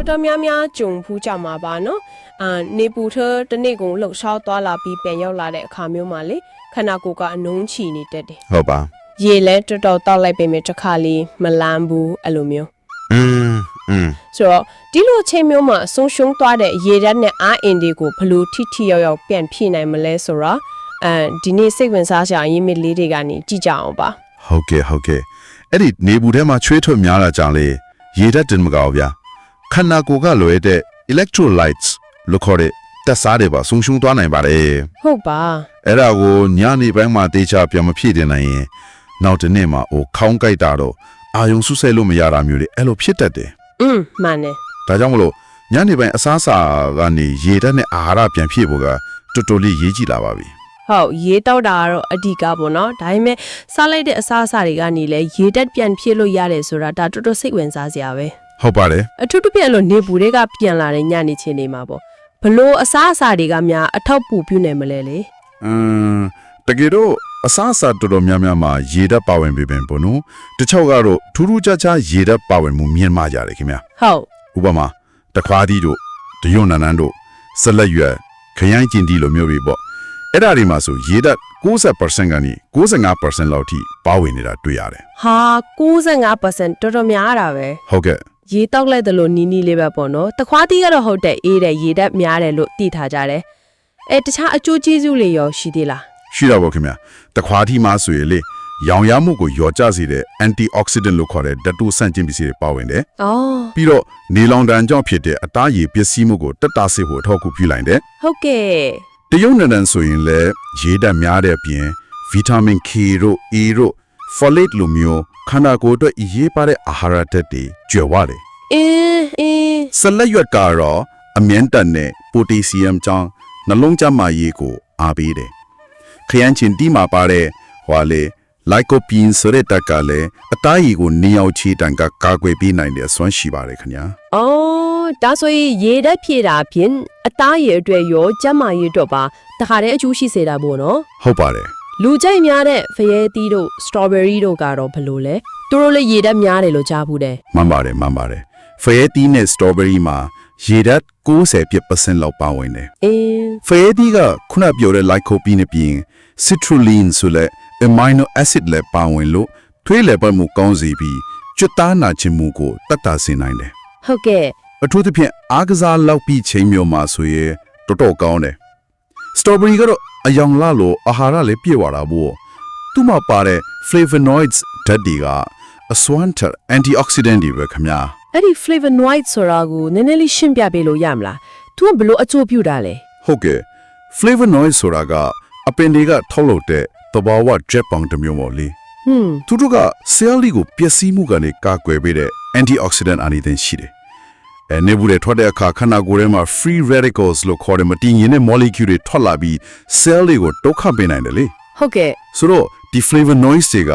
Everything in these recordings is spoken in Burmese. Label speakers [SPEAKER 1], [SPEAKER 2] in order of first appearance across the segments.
[SPEAKER 1] တော်တော်များများကြုံဖူးကြမှာပါနော်အာနေပူထတနေ့ကုန်လှုပ်ရှားသွားလာပြီးပြန်ရောက်လာတဲ့အခါမျိုးမှာလေခန္ဓာကိုယ်ကအနှုံးချီနေတတ်တယ်
[SPEAKER 2] ဟုတ်ပါ
[SPEAKER 1] ရေလဲတော်တော်တောက်လိုက်ပေမဲ့တစ်ခါလေးမလန်းဘူးအဲ့လိုမျိုး
[SPEAKER 2] อืมอืม
[SPEAKER 1] ဆိုတော့ဒီလိုအချိန်မျိုးမှာအဆုံးရှုံးသွားတဲ့ရေဓာတ်နဲ့အားအင်တွေကိုဘယ်လို့ထိထိရောက်ရောက်ပြန်ဖြည့်နိုင်မလဲဆိုတော့အဲဒီနေ့စိတ်ဝင်စားစရာအရေးမြစ်လေးတွေကနေကြည့်ကြအောင်ပါ
[SPEAKER 2] ဟုတ်ကဲ့ဟုတ်ကဲ့အဲ့ဒီနေဘူးထဲမှာချွေးထွက်များတာကြောင့်လေရေဓာတ်တင်မကောက်ဗျာ ခန္ဓာကိုယ်ကလွယ်တဲ့ electrolytes လို့ခေါ်တဲ့တက်စားတွေပါဆုံရှုံသွားနိုင်ပါတယ်
[SPEAKER 1] ဟုတ်ပါ
[SPEAKER 2] အဲ့ဒါကိုညနေပိုင်းမှာတေချာပြန်မဖြည့်တင်နိုင်ရင်နောက်တစ်နေ့မှာအိုခေါင်းကိုက်တာတော့အာယုံဆုဆဲလို့မရတာမျိုးတွေအဲ့လိုဖြစ်တတ်တယ်
[SPEAKER 1] อืมမှန်တယ်
[SPEAKER 2] ဒါကြောင့်မလို့ညနေပိုင်းအစားအစာကနေရေဓာတ်နဲ့အာဟာရပြန်ဖြည့်ဖို့ကတော်တော်လေးရေးကြည့်လာပါပြီ
[SPEAKER 1] ဟုတ်ရေတောက်တာကတော့အဓိကပေါ့နော်ဒါပေမဲ့စားလိုက်တဲ့အစားအစာတွေကနေလည်းရေတက်ပြန်ဖြည့်လို့ရတယ်ဆိုတာဒါတော်တော်စိတ်ဝင်စားစရာပဲ
[SPEAKER 2] ဟုတ်ပါတယ်
[SPEAKER 1] အထူးသဖြင့်အဲ့လိုနေပူတွေကပြန်လာတဲ့ညနေချင်းတွေမှာပေါ့ဘလို့အစားအစာတွေကများအထောက်ပူပြုနေမလဲလေ
[SPEAKER 2] အမ်တကယ်တော့အစားအစာတော်တော်များများမှာရေဓာတ်ပါဝင်ပေပင်ပေါ့နော်တချို့ကတော့ထူးထူးခြားခြားရေဓာတ်ပါဝင်မှုမြင်မှကြတယ်ခင်ဗျာ
[SPEAKER 1] ဟုတ်
[SPEAKER 2] ဥပမာတခွားသီးတို့တယွန်းနန်းနန်းတို့ဆက်လက်ရွယ်ခရိုင်းကျင်တီလိုမျိုးတွေပေါ့အဲ့ဒါတွေမှာဆိုရေဓာတ်90%ကနေ95%လောက်ထိပါဝင်နေတာတွေ့ရတယ်
[SPEAKER 1] ဟာ95%တော်တော်များတာပဲ
[SPEAKER 2] ဟုတ်ကဲ့
[SPEAKER 1] ရေတောက်လိုက်တယ်လို့နီးနီးလေးပဲပေါ့နော်တခွားတီးကတော့ဟုတ်တယ်အေးတယ်ရေတက်များတယ်လို့သိထားကြတယ်အဲတခြားအကျိုးကျေးဇူးတွေရောရှိသေးလား
[SPEAKER 2] ရှိတော့ပေါ့ခင်ဗျာတခွားသီးမှာဆိုရင်လေရောင်ရမှုကိုရောကြစေတဲ့ antioxidant လို့ခေါ်တဲ့ဓာတုဆန့်ကျင်ပစ္စည်းတွေပါဝင်တယ်
[SPEAKER 1] အော်
[SPEAKER 2] ပြီးတော့နေလောင်တန်ကြောင့်ဖြစ်တဲ့အသားရည်ပစ္စည်းမှုကိုတက်တာစေဖို့အထောက်အကူပြုနိုင်တယ်
[SPEAKER 1] ဟုတ်ကဲ့
[SPEAKER 2] တရုတ်နံနံဆိုရင်လည်းရေဓာတ်များတဲ့အပြင်ဗီတာမင် K တို့ A တို့ folate လိုမျိုးခန္ဓာကိုယ်အတွက်အရေးပါတဲ့အာဟာရဓာတ်တွေကျွယ်ဝတယ်
[SPEAKER 1] အင်းအင်း
[SPEAKER 2] ဆက်လက်ရွက်ကတော့အမြင့်တန်နဲ့ပိုတီဆီယမ်ကြောင့်နှလုံးကျန်းမာရေးကိုအားပေးတယ်ခရမ်းချင်တီမှာပါတဲ့ဟွာလေလိုက်ကိုပင်းဆိုတဲ့တက်ကလည်းအသားရည်ကိုနေအောင်ချီတန်ကကာကွယ်ပေးနိုင်တဲ့အစွမ်းရှိပါတယ်ခင်ဗျာ
[SPEAKER 1] အော်ဒါဆိုရင်ရေတက်ဖြည့်တာဖြင့်အသားရည်အတွက်ရောကျန်းမာရေးအတွက်ပါတခါတည်းအကျိုးရှိစေတာပေါ့နော်
[SPEAKER 2] ဟုတ်ပါတယ်
[SPEAKER 1] လူကြိုက်များတဲ့ဖရဲသီးတို့စတော်ဘယ်ရီတို့ကတော့ဘယ်လိုလဲသူတို့လည်းရေတက်များတယ်လို့ကြားဘူးတယ်
[SPEAKER 2] မှန်ပါတယ်မှန်ပါတယ်ဖရဲတီးနဲ့စတော်ဘယ်ရီမှာရေဓာတ်90%လောက်ပါဝင်တယ်
[SPEAKER 1] အင်း
[SPEAKER 2] ဖရဲတီးကခုနပြောတဲ့ lycopene နဲ့ပြင် citrulline ဆိုတဲ့ amino acid လည်းပါဝင်လို့ထွေးလေပတ်မှုကောင်းစေပြီးကျွတ်သားနာချင်မှုကိုတတ်တာစေနိုင်တယ်
[SPEAKER 1] ဟုတ်ကဲ့
[SPEAKER 2] အထူးသဖြင့်အားကစားလောက်ပြီးချိန်မျိုးမှာဆိုရင်တော်တော်ကောင်းတယ် စတော်ဘယ်ရီကတော့အယောင်လာလို့အာဟာရလည်းပြည့်ဝတာပေါ့သူ့မှာပါတဲ့ flavonoids ဓာတ်တွေကအစွမ်းထက် antioxidant တွေပဲခင်ဗျာ
[SPEAKER 1] အဲ့ဒီ flavonoid ဆိုတာကိုနည်းနည်းလေးရှင်းပြပေးလို့ရမလားသူကဘယ်လိုအကျိုးပြုတာလဲ
[SPEAKER 2] ဟုတ်ကဲ့ flavonoid ဆိုတာကအပင်တွေကထုတ်လုပ်တဲ့သဘာဝ jet ပေါင်းတစ်မျိုးပေါ့လေ
[SPEAKER 1] ဟွန်း
[SPEAKER 2] သူတို့က cell လေးကိုပျက်စီးမှုကနေကာကွယ်ပေးတဲ့ antioxidant အနေနဲ့ရှိတယ် အဲနေဘူးတွေထွက်တဲ့အခါခန္ဓာကိုယ်ထဲမှာ free radicals လို့ခေါ်တဲ့မတည်ငြိမ်တဲ့ molecule တွေထွက်လာပြီး cell တွေကိုဒုက္ခပေးနိုင်တယ်လေ
[SPEAKER 1] ဟုတ်ကဲ့
[SPEAKER 2] ဆိုတော့ဒီ flavonoids တွေက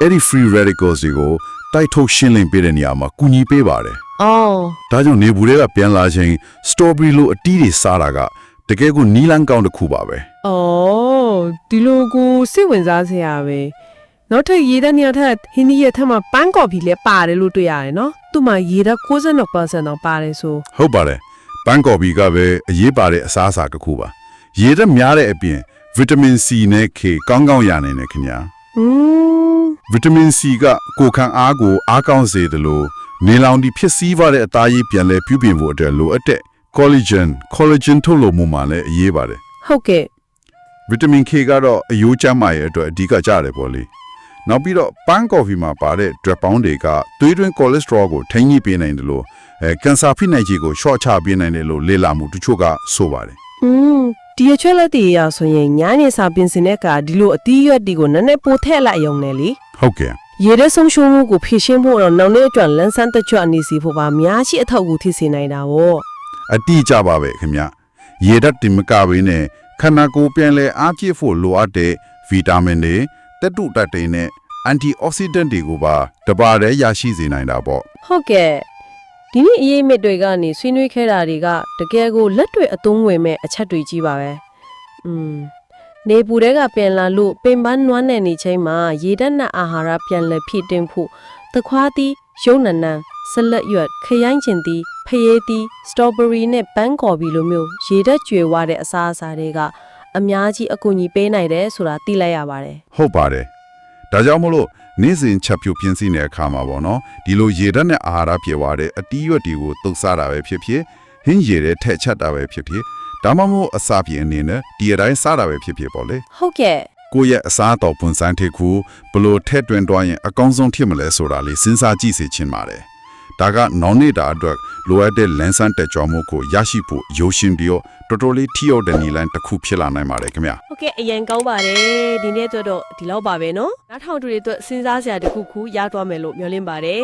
[SPEAKER 2] အဲ့ဒီ free radicals တွေကိုတိုက်ထုတ်ရှင်းလင်းပေးတဲ့နေရာမှာကူညီပေးပါတယ်
[SPEAKER 1] အော်
[SPEAKER 2] ဒါကြောင့်နေဘူးတွေကပြန်လာချိန် strawberry လို့အတီးတွေစားတာကတကယ်ကိုနီလန်းကောင်းတစ်ခုပါပဲ
[SPEAKER 3] အော်ဒီလိုကိုစိတ်ဝင်စားစရာပဲ နောက်ထပ်ရေဓာတ်နေရာထက်ဟင်းဒီရဲ့ထက်မှာပန်းကော်ဖီလည်းပါတယ်လို့တွေ့ရတယ်နော်သူ့မှာရေဓာတ်69%တော့ပါတယ်ဆို
[SPEAKER 2] ဟုတ်ပါတယ်ပန်းကော်ပီကပဲအရေးပါတဲ့အစားအစာတစ်ခုပါရေဓာတ်များတဲ့အပြင်ဗီတာမင် C နဲ့ K ကောင်းကောင်းရနိုင်တယ်ခင်ဗျာ
[SPEAKER 3] อืม
[SPEAKER 2] ဗီတာမင် C ကကိုယ်ခံအားကိုအားကောင်းစေတယ်လို့နေလောင်ဒီဖြစ်စည်းပါတဲ့အသားရည်ပြန်လဲပြုပြင်ဖို့အတွက်လိုအပ်တဲ့ collagen collagen ထုတ်လုပ်မှုမှာလည်းအရေးပါတယ်
[SPEAKER 3] ဟုတ်ကဲ့
[SPEAKER 2] ဗီတာမင် K ကတော့အယိုးကျန်းမာရေးအတွက်အဓိကကျတယ်ပေါ့လေ နောက်ပြီးတော့ပန်းကော်ဖီမှာပါတဲ့ drop pound တွေကသွေးတွင်း cholesterol ကိုထိန်းညှိပေးနိုင်တယ်လို့အဲကင်ဆာဖိနှိပ်ခြင်းကို short ချပေးနိုင်တယ်လို့လေ့လာမှုတချို့ကဆိုပါတယ်
[SPEAKER 3] อืมဒီအချက်လက်တွေအရဆိုရင်ညာနေစာပြင်စင်တဲ့အခါဒီလိုအသီးရွက်တွေကိုနည်းနည်းပိုထည့်လိုက်ရုံနဲ့လေ
[SPEAKER 2] ဟုတ်ကဲ့
[SPEAKER 3] ရေတဲ့ဆုံးရှုံးမှုကိုဖြည့်ရှင်းဖို့တော့နောက်နေ့အတွက်လန်းဆန်းတက်ကြွအနေစီဖို့ပါအများကြီးအထောက်အကူဖြစ်စေနိုင်တာဗော
[SPEAKER 2] အတိအကျပါပဲခင်ဗျရေဓာတ်တင်မကဘဲနဲ့ခန္ဓာကိုယ်ပြန်လဲအားပြည့်ဖို့လိုအပ်တဲ့ဗီတာမင်တွေ တက်တုတက်တွေနဲ့အန်တီအောက်ဆီဒန့်တွေကိုပါတပါးတည်းရရှိစေနိုင်တာပေါ့
[SPEAKER 3] ဟုတ်ကဲ့ဒီနေ့အရေးမြစ်တွေကနေဆွေးနွေးခဲ့တာတွေကတကယ်ကိုလက်တွေအသုံးဝင်မဲ့အချက်တွေကြီးပါပဲอืมနေပူတဲ့ကပြန်လာလို့ပင်ပန်းနွမ်းနယ်နေချိန်မှာရေဓာတ်နဲ့အာဟာရပြန်လည်ဖြည့်တင်းဖို့သခွားသီးရုံနနံဆက်လက်ရွက်ခရိုင်းကျင်သီးဖ
[SPEAKER 1] ရေးသီးစတော်ဘယ်ရီနဲ့ပန်းကော်ဘီလိုမျိုးရေဓာတ်ကြွယ်ဝတဲ့အစားအစာတွေက အများကြီးအကူအညီပေးနိုင်တယ်ဆိုတာသိလိုက်ရပါတယ်
[SPEAKER 2] ဟုတ်ပါတယ်ဒါကြောင့်မလို့နေ့စဉ်ချက်ပြုတ်ပြင်းစည်းတဲ့အခါမှာပေါ့နော်ဒီလိုရေဓာတ်နဲ့အာဟာရပြေဝတဲ့အတီးရွက်တွေကိုတုပ်စားတာပဲဖြစ်ဖြစ်ဟင်းရည်တဲ့ထက်ချက်တာပဲဖြစ်ဖြစ်ဒါမှမဟုတ်အစာပြေအနေနဲ့ဒီအတိုင်းစားတာပဲဖြစ်ဖြစ်ပေါ့လေ
[SPEAKER 1] ဟုတ်ကဲ့
[SPEAKER 2] ကိုယ့်ရဲ့အစားအတော်ပွန်ဆိုင်တစ်ခုဘလို့ထက်တွင်တွားရင်အကောင်းဆုံးဖြစ်မလဲဆိုတာလေးစဉ်းစားကြည့်စေချင်ပါတယ် ဒါကနောင်နေတာအတွက်လိုအပ်တဲ့လန်းဆန်းတက်ကြွမှုကိုရရှိဖို့ရိုးရှင်းပြီးတော့တော်တော်လေးထိရောက်တဲ့နည်းလမ်းတစ်ခုဖြစ်လာနိုင်ပါတယ်ခင်ဗျာ
[SPEAKER 1] ဟုတ်ကဲ့အရင်ကောင်းပါတယ်ဒီနေ့အတွက်တော့ဒီလောက်ပါပဲเนาะနောက်ထောင်တူတွေအတွက်စဉ်းစားစရာတစ်ခုခုရသွားမယ်လို့မျှော်လင့်ပါတယ်